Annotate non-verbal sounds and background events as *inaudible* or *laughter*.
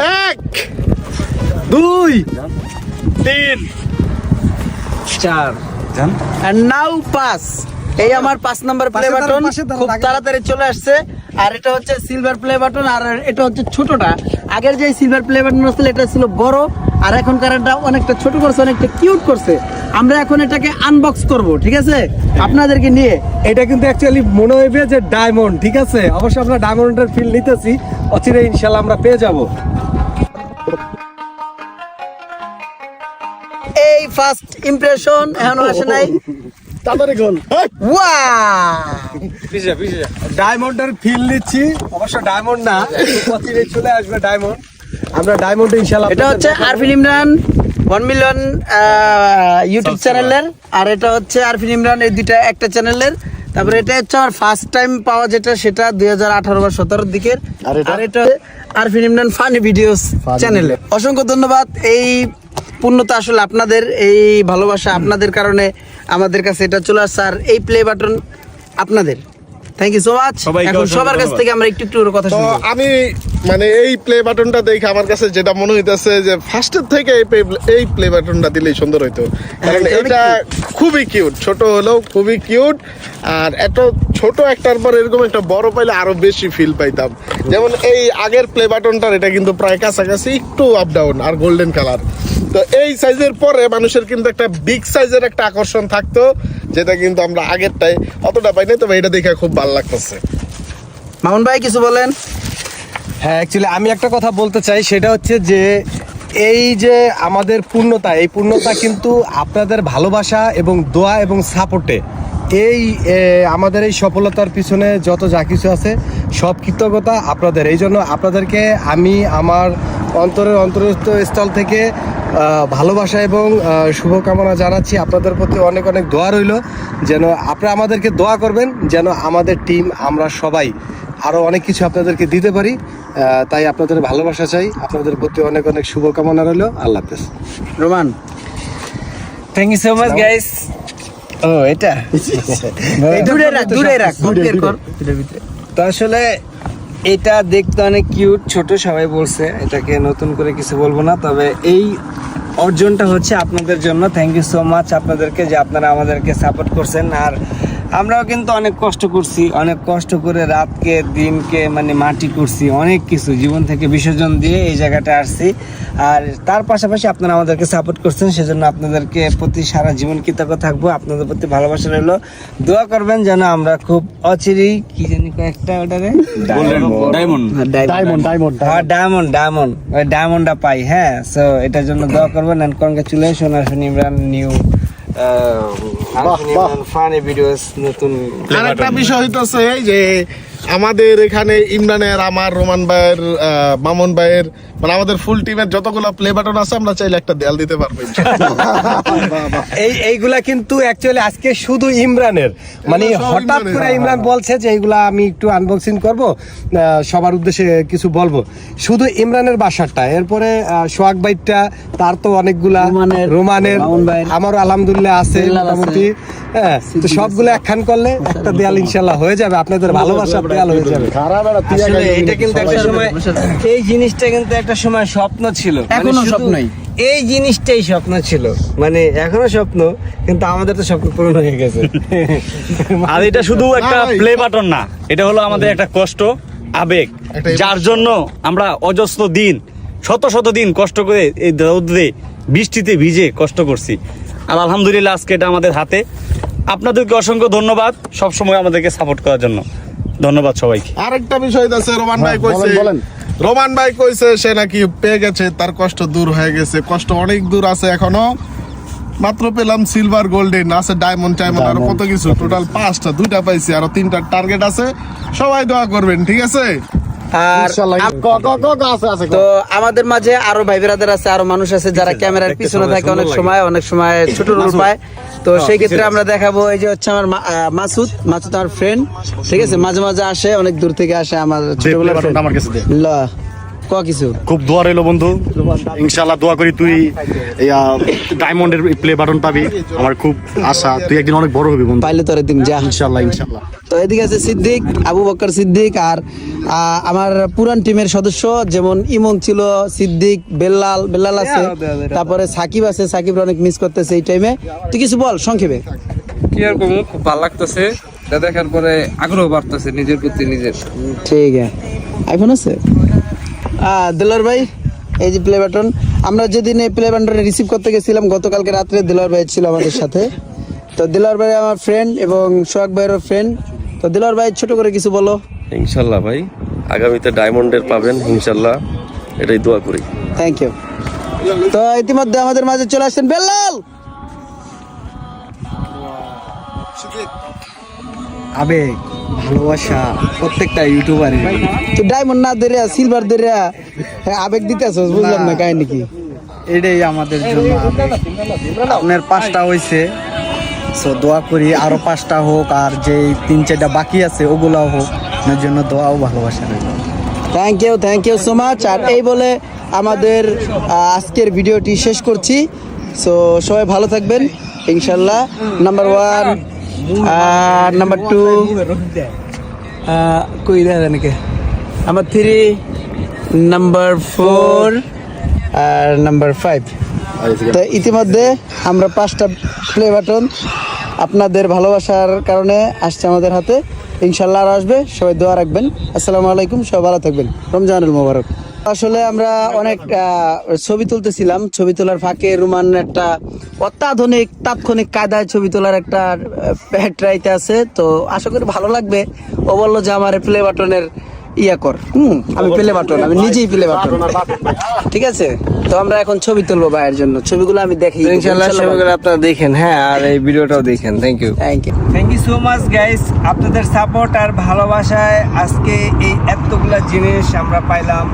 এক দুই তিন। চার। আর নাও পাস এই আমার পাঁচ নাম্বার প্লে বাটন খুব তাড়াতাড়ি চলে আসছে। আর এটা হচ্ছে সিলভার প্লে বাটন আর এটা হচ্ছে ছোটটা। আগের যে সিলভার প্লে বাটন ছিল এটা ছিল বড়। আর এখনকার এটা অনেকটা ছোট করছে অনেকটা কিউট করছে। আমরা এখন এটাকে আনবক্স করব ঠিক আছে? আপনাদেরকে নিয়ে। এটা কিন্তু অ্যাকচুয়ালি মনে হইবে যে ডায়মন্ড ঠিক আছে? অবশ্যই আমরা ডায়মন্ডের ফিল নিতেছি। অচিরে ইনশাল্লাহ আমরা পেয়ে যাব। এই ফার্স্ট ইমপ্রেশন এখনও আসে নাই। তাড়াতাড়ি গোল ওয়া ডায়মন্ডের ফিল নিচ্ছি। অবশ্য ডায়মন্ড না। অচিরে চলে আসবে ডায়মন্ড আমরা ডায়মন্ড ইনশাল্লাহ এটা হচ্ছে Arfin Imran one million YouTube চ্যানেলের আর এটা হচ্ছে আরফিন ইমরান এই দুইটা একটা চ্যানেলের তারপরে এটা হচ্ছে আমার ফার্স্ট টাইম পাওয়া যেটা সেটা দুই হাজার আঠারো বা সতেরোর দিকের। আর এটা? আর আরফিন ইমরান ফানি ভিডিওস চ্যানেলে অসংখ্য ধন্যবাদ এই পূর্ণতা আসলে আপনাদের এই ভালোবাসা আপনাদের কারণে আমাদের কাছে এটা চলে আসছে। আর এই প্লে বাটন আপনাদের। থ্যাংক ইউ সো মাচ এখন সবার কাছ থেকে আমরা একটু একটু করে কথা শুনব। আমি মানে এই প্লে বাটনটা দেখে আমার কাছে যেটা মনে হইতেছে যে ফার্স্টের থেকে এই এই প্লে বাটনটা দিলেই সুন্দর হইতো। কারণ এটা এটা খুবই কিউট ছোট হলেও খুবই কিউট আর এত ছোট একটার পর এরকম একটা বড় পাইলে আরও বেশি ফিল পাইতাম। যেমন এই আগের প্লে বাটনটার এটা কিন্তু প্রায় কাছাকাছি একটু আপ ডাউন আর গোল্ডেন কালার তো এই সাইজের পরে মানুষের কিন্তু একটা বিগ সাইজের একটা আকর্ষণ থাকতো যেটা কিন্তু আমরা আগেরটাই অতটা পাই না তবে এটা দেখে খুব ভালো লাগতেছে। মামুন ভাই কিছু বলেন? হ্যাঁ অ্যাকচুয়ালি আমি একটা কথা বলতে চাই সেটা হচ্ছে যে এই যে আমাদের পূর্ণতা এই পূর্ণতা কিন্তু আপনাদের ভালোবাসা এবং দোয়া এবং সাপোর্টে। এই আমাদের এই সফলতার পিছনে যত যা কিছু আছে সব কৃতজ্ঞতা আপনাদের। এই জন্য আপনাদেরকে আমি আমার অন্তরের অন্তরস্থ স্থল থেকে ভালোবাসা এবং শুভকামনা জানাচ্ছি। আপনাদের প্রতি অনেক অনেক দোয়া রইল। যেন আপনারা আমাদেরকে দোয়া করবেন যেন আমাদের টিম আমরা সবাই আরও অনেক কিছু আপনাদেরকে দিতে পারি। তাই আপনাদের ভালোবাসা চাই। আপনাদের প্রতি অনেক অনেক শুভকামনা রইল। আল্লাহ হাফেজ। Roman. Thank you so much guys ও এটা? *laughs* দূরে রাখ দূরে রাখ তো আসলে এটা দেখতে অনেক কিউট, ছোট সবাই বলছে। এটাকে নতুন করে কিছু বলব না, তবে এই অর্জনটা হচ্ছে আপনাদের জন্য। থ্যাংক ইউ সো মাচ আপনাদেরকে যে আপনারা আমাদেরকে সাপোর্ট করছেন। আর আমরাও কিন্তু অনেক কষ্ট করছি অনেক কষ্ট করে রাতকে দিনকে মানে মাটি করছি অনেক কিছু জীবন থেকে বিসর্জন দিয়ে এই জায়গাটা আসছি। আর তার পাশাপাশি আপনারা আমাদেরকে সাপোর্ট করছেন সেজন্য আপনাদেরকে প্রতি সারা জীবন কৃতজ্ঞ থাকব। আপনাদের প্রতি ভালোবাসা রইল। দোয়া করবেন যেন আমরা খুব অচিরেই কি জানি কয়েকটা ওটারে diamond diamond diamond diamond diamond ওই ডায়মন্ডটা পাই হ্যাঁ। সো এটার জন্য দোয়া করবেন and congratulation Arfin Imran new funny videos নতুন আরেকটা বিষয় হইতাছে এই যে আমাদের এখানে ইমরানের আমার রোমান ভাইয়ের মামুন ভাইয়ের মানে আমাদের ফুল টিমের যতগুলো প্লে বাটন আছে আমরা চাইলে একটা দেয়াল দিতে পারব এই এইগুলা কিন্তু অ্যাকচুয়ালি আজকে শুধু ইমরানের। মানে হঠাৎ করে হ্যাঁ, ইমরান বলছে যে এইগুলা আমি একটু আনবক্সিং করব। সবার উদ্দেশ্যে কিছু বলব। শুধু ইমরানের বাসারটা এরপরে সোহাগ বাইটটা তার তো অনেকগুলা রোমানের, আমারও আলহামদুলিল্লাহ আছে মোটামুটি। হ্যাঁ তো সবগুলো একখান করলে একটা দেয়াল ইনশাল্লাহ হয়ে যাবে। আপনাদের ভালোবাসার দেয়াল হয়ে যাবে। আসলে এটা কিন্তু একটা সময় এই জিনিসটা কিন্তু একটা সময় স্বপ্ন ছিল। মানে এখনও স্বপ্নই। এই জিনিসটাই স্বপ্ন ছিল। মানে এখনও স্বপ্ন কিন্তু আমাদের তো স্বপ্ন পূরণ হয়ে গেছে। আর এটা শুধু একটা প্লে বাটন না এটা হলো আমাদের একটা কষ্ট আবেগ। যার জন্য আমরা অজস্র দিন শত শত দিন কষ্ট করে এই রৌদ্রে বৃষ্টিতে ভিজে কষ্ট করছি। আর আলহামদুলিল্লাহ আজকে এটা আমাদের হাতে। আপনাদেরকে অসংখ্য ধন্যবাদ সবসময় আমাদেরকে সাপোর্ট করার জন্য। ধন্যবাদ সবাইকে। আরেকটা বিষয় আছে রোমান ভাই কইছে রোমান ভাই কইছে সে নাকি পেয়ে গেছে তার কষ্ট দূর হয়ে গেছে কষ্ট অনেক দূর আছে এখনও। মাত্র পেলাম সিলভার গোল্ডেন আছে ডায়মন্ড টাইমন্ড আর কত কিছু। টোটাল পাঁচটা দুইটা পাইছি আরও তিনটা টার্গেট আছে। সবাই দোয়া করবেন ঠিক আছে? আর তো আমাদের মাঝে আরও ভাই ব্রাদার আছে আরও মানুষ আছে যারা ক্যামেরার পিছনে থাকে অনেক সময় অনেক সময় ছোট রোল পায়। তো সেই ক্ষেত্রে আমরা দেখাবো এই যে হচ্ছে আমার মা- মাসুদ। মাসুদ আমার ফ্রেন্ড ঠিক আছে? মাঝে মাঝে আসে অনেক দূর থেকে আসে আমার ছোটবেলার friend। আমার কাছে দে। ল ক কিছু? খুব দোয়া রইল বন্ধু। ইনশাল্লাহ দোয়া করি তুই ডায়মন্ডের প্লে বাটন পাবি। আমার খুব আশা। তুই একদিন অনেক বড় হবি বন্ধু। পাইলে তোরে দিন যা। ইনশাল্লাহ ইনশাল্লাহ তো এদিকে আছে সিদ্দিক আবু বক্কর সিদ্দিক আর আহ, আমার পুরান টিমের সদস্য যেমন ইমন ছিল সিদ্দিক বেল্লাল বেল্লাল আছে। তারপরে সাকিব আছে সাকিব অনেক মিস করতেছে এই টাইমে তুই কিছু বল সংক্ষেপে। কি আর করব খুব ভালো লাগতেছে। দেখার পরে আগ্রহ বাড়তেছে নিজের প্রতি নিজের। ঠিক আছে। আইফোন আছে? দিলর ভাই এই যে প্লে বাটন আমরা যেদিন এই প্লে বাটন রিসিভ করতে গেছিলাম গতকালকে রাত্রে দিলর ভাই ছিল আমাদের সাথে। তো দিলর ভাই আমার ফ্রেন্ড এবং সোহাগ ভাইয়েরও ফ্রেন্ড তো দিলর ভাই ছোট করে কিছু বলো। ইনশাল্লাহ ভাই আগামীতে ডায়মন্ডের পাবেন ইনশাল্লাহ। এটাই দোয়া করি। থ্যাংক ইউ তো ইতিমধ্যে আমাদের মাঝে চলে আসছেন বেল্লাল! আবেগ। ভালোবাসা প্রত্যেকটা ইউটিউবার তুই ডায়মন্ড না দেরিয়া সিলভার দেরিয়া হ্যাঁ, আবেগ দিতে আসছ বুঝলাম না কাহিনী কি? এটাই আমাদের জন্য। আপনার পাঁচটা হয়েছে সো দোয়া করি আরও পাঁচটা হোক আর যে তিন চারটা বাকি আছে ওগুলাও হোক। আপনার জন্য দোয়াও ভালোবাসা রইল। Thank you thank you so much আর এই বলে আমাদের আজকের ভিডিওটি শেষ করছি। সো সবাই ভালো থাকবেন। ইনশাল্লাহ নাম্বার ওয়ান আর নাম্বার টু কই দেখা নাকি নাম্বার থ্রি নাম্বার ফোর আর নাম্বার ফাইভ তো ইতিমধ্যে আমরা পাঁচটা প্লে বাটন আপনাদের ভালোবাসার কারণে আসছে আমাদের হাতে। ইনশাল্লাহ আর আসবে। সবাই দোয়া রাখবেন। আসসালামু আলাইকুম, সবাই ভালো থাকবেন। রমজানুল মোবারক। আসলে আমরা অনেক ছবি তুলতেছিলাম। ছবি তোলার ফাঁকে রুমান একটা অত্যাধুনিক, তাৎক্ষণিক কায়দায় ছবি তোলার একটা ট্রাইতে আছে। তো আশা করি ভালো লাগবে। ও বলল যে আমার প্লে বাটনের ইয়া কর। হুম আমি প্লে বাটন আমি নিজেই প্লে বাটন ঠিক আছে? তো আমরা এখন ছবি তুলবো ভাইয়ের জন্য। ছবিগুলো আমি দেখি ইনশাআল্লাহ ছবিগুলো আপনারা দেখেন হ্যাঁ আর এই ভিডিওটাও দেখেন। Thank you thank you thank you so much guys আপনাদের সাপোর্ট আর ভালোবাসায় আজকে এই এতগুলা জিনিস আমরা পাইলাম